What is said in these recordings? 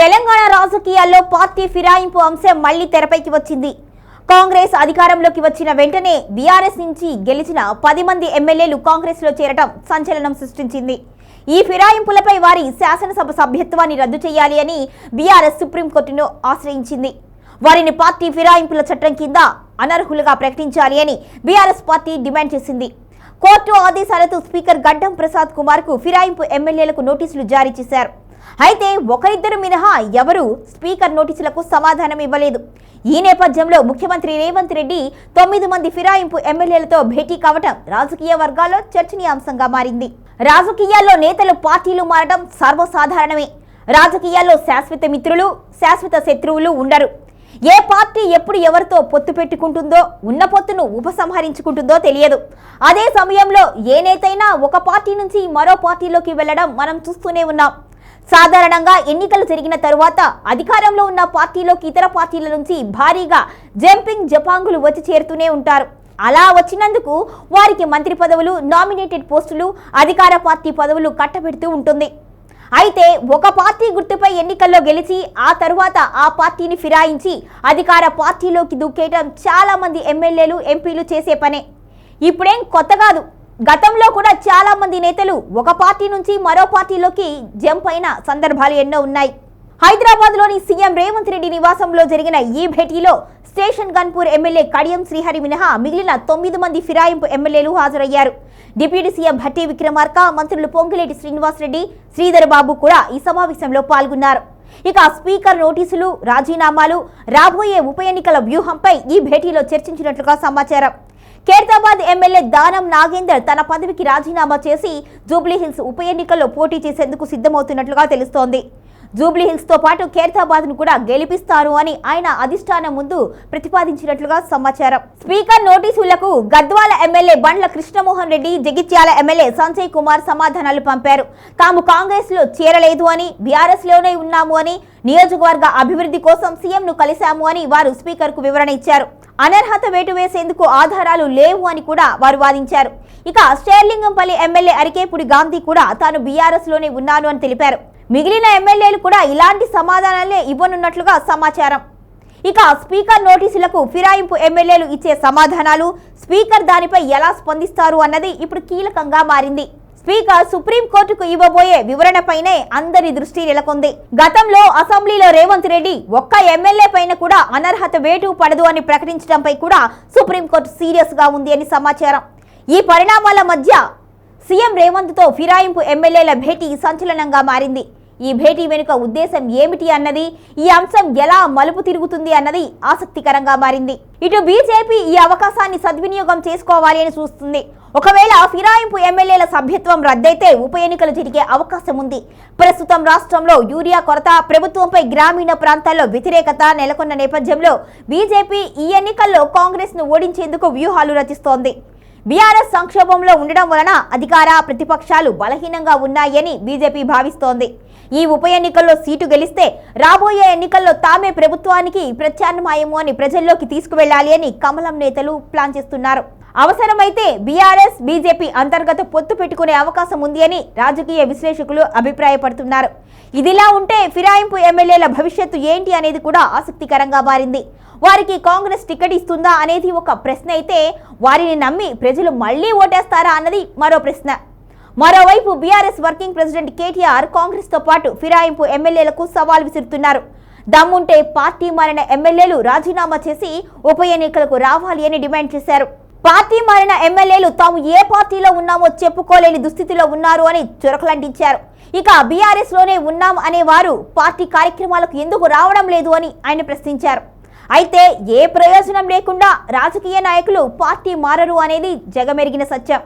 తెలంగాణ రాజకీయాల్లో పార్టీ ఫిరాయింపు అంశం మళ్ళీ తెరపైకి వచ్చింది. కాంగ్రెస్ అధికారంలోకి వచ్చిన వెంటనే బీఆర్ఎస్ నుంచి గెలిచిన పది మంది ఎమ్మెల్యేలు కాంగ్రెస్లో చేరటం సంచలనం సృష్టించింది. ఈ ఫిరాయింపులపై వారి శాసనసభ సభ్యత్వాన్ని రద్దు చేయాలి అని బీఆర్ఎస్ సుప్రీంకోర్టును ఆశ్రయించింది. వారిని పార్టీ ఫిరాయింపుల చట్టం కింద అనర్హులుగా ప్రకటించాలి అని బీఆర్ఎస్ పార్టీ డిమాండ్ చేసింది. కోర్టు ఆదేశాలతో స్పీకర్ గడ్డం ప్రసాద్ కుమార్కు ఫిరాయింపు ఎమ్మెల్యేలకు నోటీసులు జారీ చేశారు. అయితే ఒకరిద్దరు మినహా ఎవరూ స్పీకర్ నోటీసులకు సమాధానం ఇవ్వలేదు. ఈ నేపథ్యంలో ముఖ్యమంత్రి రేవంత్ రెడ్డి తొమ్మిది మంది ఫిరాయింపు ఎమ్మెల్యేలతో భేటీ కావటం రాజకీయ వర్గాల్లో చర్చనీయాంశంగా మారింది. రాజకీయాల్లో నేతలు పార్టీలు మారడం సర్వసాధారణమే. రాజకీయాల్లో శాశ్వత మిత్రులు శాశ్వత శత్రువులు ఉండరు. ఏ పార్టీ ఎప్పుడు ఎవరితో పొత్తు పెట్టుకుంటుందో ఉన్న పొత్తును ఉపసంహరించుకుంటుందో తెలియదు. అదే సమయంలో ఏ నేతైనా ఒక పార్టీ నుంచి మరో పార్టీలోకి వెళ్ళడం మనం చూస్తూనే ఉన్నాం. సాధారణంగా ఎన్నికలు జరిగిన తరువాత అధికారంలో ఉన్న పార్టీలోకి ఇతర పార్టీల నుంచి భారీగా జంపింగ్ జపాంగులు వచ్చి చేరుతూనే ఉంటారు. అలా వచ్చినందుకు వారికి మంత్రి పదవులు నామినేటెడ్ పోస్టులు అధికార పార్టీ పదవులు కట్టబెడుతూ ఉంటుంది. అయితే ఒక పార్టీ గుర్తుపై ఎన్నికల్లో గెలిచి ఆ తరువాత ఆ పార్టీని ఫిరాయించి అధికార పార్టీలోకి దూకేయడం చాలామంది ఎమ్మెల్యేలు ఎంపీలు చేసే పనే. ఇప్పుడేం కొత్త కాదు. గతంలో కూడా చాలా మంది నేతలు ఒక పార్టీ నుంచి మరో పార్టీలోకి జంప్ అయిన సందర్భాలు ఎన్నో ఉన్నాయి. హైదరాబాద్లోని సీఎం రేవంత్ రెడ్డి నివాసంలో జరిగిన ఈ భేటీలో స్టేషన్ గన్పూర్ ఎమ్మెల్యే కడియం శ్రీహరి మినహా మిగిలిన తొమ్మిది మంది ఫిరాయింపు ఎమ్మెల్యేలు హాజరయ్యారు. డిప్యూటీ సీఎం భట్టి విక్రమార్క మంత్రులు పొంగిలేటి శ్రీనివాసరెడ్డి శ్రీధర్ బాబు కూడా ఈ సమావేశంలో పాల్గొన్నారు. ఇక స్పీకర్ నోటీసులు రాజీనామాలు రాబోయే ఉప ఎన్నికల వ్యూహంపై ఈ భేటీలో చర్చించినట్లుగా సమాచారం. ఖైరతాబాద్ ఎమ్మెల్యే దానం నాగేందర్ తన పదవికి రాజీనామా చేసి జూబ్లీహిల్స్ ఉప ఎన్నికల్లో పోటీ చేసేందుకు సిద్ధమవుతున్నట్లుగా తెలుస్తోంది. జూబ్లీహిల్స్తో పాటు ఖైరతాబాద్ను కూడా గెలిపిస్తారు అని ఆయన అధిష్టానం ముందు ప్రతిపాదించినట్లుగా సమాచారం. స్పీకర్ నోటీసులకు గద్వాల ఎమ్మెల్యే బండ్ల కృష్ణమోహన్ రెడ్డి జగిత్యాల ఎమ్మెల్యే సంజయ్ కుమార్ సమాధానాలు పంపారు. తాము కాంగ్రెస్లో చేరలేదు అని బీఆర్ఎస్లోనే ఉన్నాము అని నియోజకవర్గ అభివృద్ధి కోసం సీఎం ను కలిశాము అని వారు స్పీకర్కు వివరణ ఇచ్చారు. అనర్హత వేటు వేసేందుకు ఆధారాలు లేవు అని కూడా వారు వాదించారు. ఇక శేర్లింగంపల్లి ఎమ్మెల్యే అరికేపుడి గాంధీ కూడా తాను బీఆర్ఎస్లోనే ఉన్నాను అని తెలిపారు. మిగిలిన ఎమ్మెల్యేలు కూడా ఇలాంటి సమాధానాలే ఇవ్వనున్నట్లుగా సమాచారం. ఇక స్పీకర్ నోటీసులకు ఫిరాయింపు ఎమ్మెల్యేలు ఇచ్చే సమాధానాలు స్పీకర్ దానిపై ఎలా స్పందిస్తారు అన్నది ఇప్పుడు కీలకంగా మారింది. స్పీకర్ సుప్రీంకోర్టుకు ఇవ్వబోయే వివరణపైనే అందరి దృష్టి నెలకొంది. గతంలో అసెంబ్లీలో రేవంత్ రెడ్డి ఒక్క ఎమ్మెల్యే పైన కూడా అనర్హత వేటు పడదు అని ప్రకటించడంపై కూడా సుప్రీంకోర్టు సీరియస్గా ఉంది అని సమాచారం. ఈ పరిణామాల మధ్య సీఎం రేవంత్తో ఫిరాయింపు ఎమ్మెల్యేల భేటీ సంచలనంగా మారింది. ఈ భేటీ వెనుక ఉద్దేశం ఏమిటి అన్నది ఈ అంశం ఎలా మలుపు తిరుగుతుంది అన్నది ఆసక్తికరంగా మారింది. ఇటు బీజేపీ ఈ అవకాశాన్ని సద్వినియోగం చేసుకోవాలి అని చూస్తుంది. ఒకవేళ ఫిరాయింపు ఎమ్మెల్యేల సభ్యత్వం రద్దయితే ఉప ఎన్నికలు జరిగే అవకాశం ఉంది. ప్రస్తుతం రాష్ట్రంలో యూరియా కొరత ప్రభుత్వంపై గ్రామీణ ప్రాంతాల్లో వ్యతిరేకత నెలకొన్న నేపథ్యంలో బీజేపీ ఈ ఎన్నికల్లో కాంగ్రెస్ను ఓడించేందుకు వ్యూహాలు రచిస్తోంది. బీఆర్ఎస్ సంక్షోభంలో ఉండడం వలన అధికార ప్రతిపక్షాలు బలహీనంగా ఉన్నాయని బీజేపీ భావిస్తోంది. ఈ ఉప ఎన్నికల్లో సీటు గెలిస్తే రాబోయే ఎన్నికల్లో తామే ప్రభుత్వానికి ప్రత్యామ్నాయము అని ప్రజల్లోకి తీసుకువెళ్ళాలి అని కమలం నేతలు ప్లాన్ చేస్తున్నారు. అవసరమైతే బీఆర్ఎస్ బీజేపీ అంతర్గత పొత్తు పెట్టుకునే అవకాశం ఉంది అని రాజకీయ విశ్లేషకులు అభిప్రాయపడుతున్నారు. ఇదిలా ఉంటే ఫిరాయింపు ఎమ్మెల్యేల భవిష్యత్తు ఏంటి అనేది కూడా ఆసక్తికరంగా మారింది. వారికి కాంగ్రెస్ టికెట్ ఇస్తుందా అనేది ఒక ప్రశ్న అయితే వారిని నమ్మి ప్రజలు మళ్ళీ ఓటేస్తారా అన్నది మరో ప్రశ్న. మరోవైపు బీఆర్ఎస్ వర్కింగ్ ప్రెసిడెంట్ కేటీఆర్ కాంగ్రెస్తో పాటు ఫిరాయింపు ఎమ్మెల్యేలకు సవాల్ విసురుతున్నారు. దమ్ముంటే పార్టీ మారిన ఎమ్మెల్యేలు రాజీనామా చేసి ఉప ఎన్నికలకు రావాలి అని డిమాండ్ చేశారు. పార్టీ మారిన ఎమ్మెల్యేలు తాము ఏ పార్టీలో ఉన్నామో చెప్పుకోలేని దుస్థితిలో ఉన్నారు అని చురకలంటించారు. ఇక బీఆర్ఎస్లోనే ఉన్నాం అనే వారు పార్టీ కార్యక్రమాలకు ఎందుకు రావడం లేదు అని ఆయన ప్రశ్నించారు. అయితే ఏ ప్రయోజనం లేకుండా రాజకీయ నాయకులు పార్టీ మారరు అనేది జగమెరిగిన సత్యం.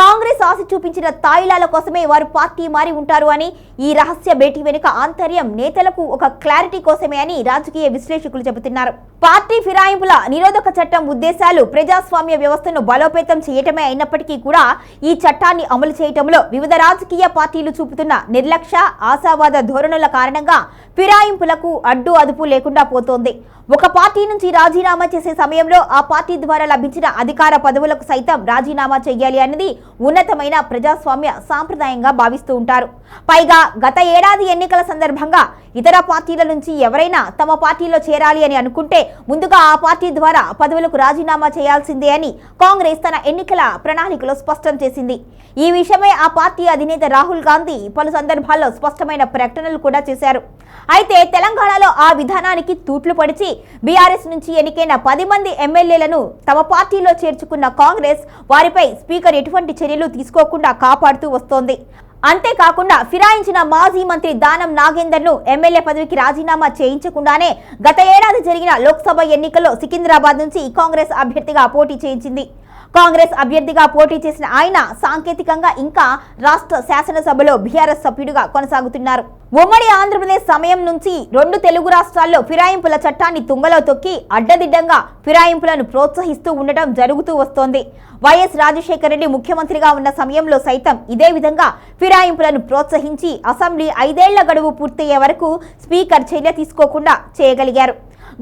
కాంగ్రెస్ ఆశ చూపించిన తాయిలాల కోసమే వారు పార్టీ మారి ఉంటారు అని ఈ రహస్య భేటీ వెనుక ఆంతర్యం నేతలకు ఒక క్లారిటీ కోసమే అని రాజకీయ విశ్లేషకులు చెబుతున్నారు. పార్టీ ఫిరాయింపుల నిరోధక చట్టం ఉద్దేశాలు ప్రజాస్వామ్య వ్యవస్థను బలోపేతం చేయటమే అయినప్పటికీ కూడా ఈ చట్టాన్ని అమలు చేయటంలో వివిధ రాజకీయ పార్టీలు చూపుతున్న నిర్లక్ష్య ఆశావాద ధోరణుల కారణంగా ఫిరాయింపులకు అడ్డు అదుపు లేకుండా పోతోంది. ఒక పార్టీ నుంచి రాజీనామా చేసే సమయంలో ఆ పార్టీ ద్వారా లభించిన అధికార పదవులకు సైతం రాజీనామా చేయాలి అనేది ఉన్నతమైన ప్రజాస్వామ్య సాంప్రదాయంగా భావిస్తూ ఉంటారు. పైగా గత ఏడాది ఎన్నికల సందర్భంగా ఇతర పార్టీల నుంచి ఎవరైనా తమ పార్టీలో చేరాలి అని అనుకుంటే ముందుగా ఆ పార్టీ ద్వారా పదవులకు రాజీనామా చేయాల్సిందే అని కాంగ్రెస్ తన ఎన్నికల ప్రణాళికలో స్పష్టం చేసింది. ఈ విషయమై ఆ పార్టీ అధినేత రాహుల్ గాంధీ పలు సందర్భాల్లో స్పష్టమైన ప్రకటనలు కూడా చేశారు. అయితే తెలంగాణలో ఆ విధానానికి తూట్లు పడిచి బీఆర్ఎస్ నుంచి ఎన్నికైన పది మంది ఎమ్మెల్యేలను తమ పార్టీలో చేర్చుకున్న కాంగ్రెస్ వారిపై స్పీకర్ ఎటువంటి చర్యలు తీసుకోకుండా కాపాడుతూ వస్తోంది. అంతేకాకుండా ఫిరాయించిన మాజీ మంత్రి దానం నాగేందర్ను ఎమ్మెల్యే పదవికి రాజీనామా చేయించకుండానే గత ఏడాది జరిగిన లోక్సభ ఎన్నికల్లో సికింద్రాబాద్ నుంచి కాంగ్రెస్ అభ్యర్థిగా పోటీ చేయించింది. కాంగ్రెస్ అభ్యర్థిగా పోటీ చేసిన ఆయన సాంకేతికంగా ఇంకా రాష్ట్ర శాసనసభలో బీఆర్ఎస్ సభ్యుడిగా కొనసాగుతున్నారు. ఉమ్మడి ఆంధ్రప్రదేశ్ సమయం నుంచి రెండు తెలుగు రాష్ట్రాల్లో ఫిరాయింపుల చట్టాన్ని తుంగలో తొక్కి అడ్డదిడ్డంగా ఫిరాయింపులను ప్రోత్సహిస్తూ ఉండటం జరుగుతూ వస్తోంది. వైఎస్ రాజశేఖర రెడ్డి ముఖ్యమంత్రిగా ఉన్న సమయంలో సైతం ఇదే విధంగా ఫిరాయింపులను ప్రోత్సహించి అసెంబ్లీ ఐదేళ్ళ గడువు పూర్తయ్యే వరకు స్పీకర్ చర్య తీసుకోకుండా చేయగలిగారు.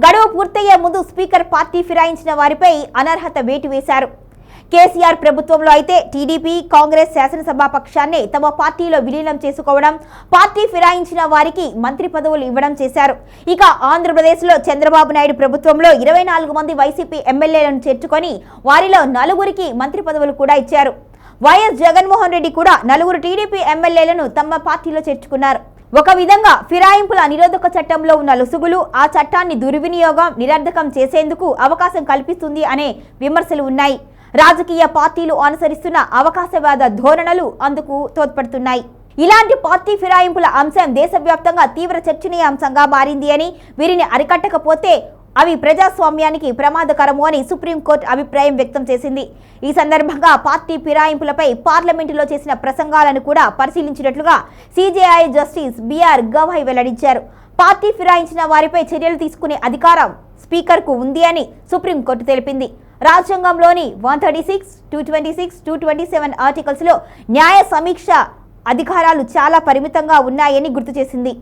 గడువు పూర్తయ్యే ముందు స్పీకర్ పార్టీ ఫిరాయించిన వారిపై అనర్హత వేటు వేశారు. కేసీఆర్ ప్రభుత్వంలో అయితే టీడీపీ కాంగ్రెస్ శాసనసభా పక్షాన్ని తమ పార్టీలో విలీనం చేసుకోవడం పార్టీ ఫిరాయించిన వారికి మంత్రి పదవులు ఇవ్వడం చేశారు. ఇక ఆంధ్రప్రదేశ్లో చంద్రబాబు నాయుడు ప్రభుత్వంలో ఇరవై నాలుగు మంది వైసీపీ ఎమ్మెల్యేలను చేర్చుకొని వారిలో నలుగురికి మంత్రి పదవులు కూడా ఇచ్చారు. వైఎస్ జగన్మోహన్ రెడ్డి కూడా నలుగురు టీడీపీ ఎమ్మెల్యేలను తమ పార్టీలో చేర్చుకున్నారు. ఒక విధంగా ఫిరాయింపుల నిరోధక చట్టంలో ఉన్న లొసుగులు ఆ చట్టాన్ని దుర్వినియోగం నిరర్ధకం చేసేందుకు అవకాశం కల్పిస్తుంది అనే విమర్శలు ఉన్నాయి. రాజకీయ పార్టీలు అనుసరిస్తున్న అవకాశవాద ధోరణులు అందుకు తోడ్పడుతున్నాయి. ఇలాంటి పార్టీ ఫిరాయింపుల అంశం దేశవ్యాప్తంగా తీవ్ర చర్చనీయాంశంగా మారింది అని వీరిని అరికట్టకపోతే అవి ప్రజాస్వామ్యానికి ప్రమాదకరము అని సుప్రీంకోర్టు అభిప్రాయం వ్యక్తం చేసింది. ఈ సందర్భంగా పార్టీ ఫిరాయింపులపై పార్లమెంటులో చేసిన ప్రసంగాలను కూడా పరిశీలించినట్లుగా సిజేఐ జస్టిస్ బిఆర్ గవాయ్ వెల్లడించారు. పార్టీ ఫిరాయించిన వారిపై చర్యలు తీసుకునే అధికారం స్పీకర్కు ఉంది అని సుప్రీంకోర్టు తెలిపింది. రాజ్యాంగంలోని one thirty six two twenty six two twenty seven ఆర్టికల్స్లో న్యాయ సమీక్ష అధికారాలు చాలా పరిమితంగా ఉన్నాయని గుర్తు చేసింది.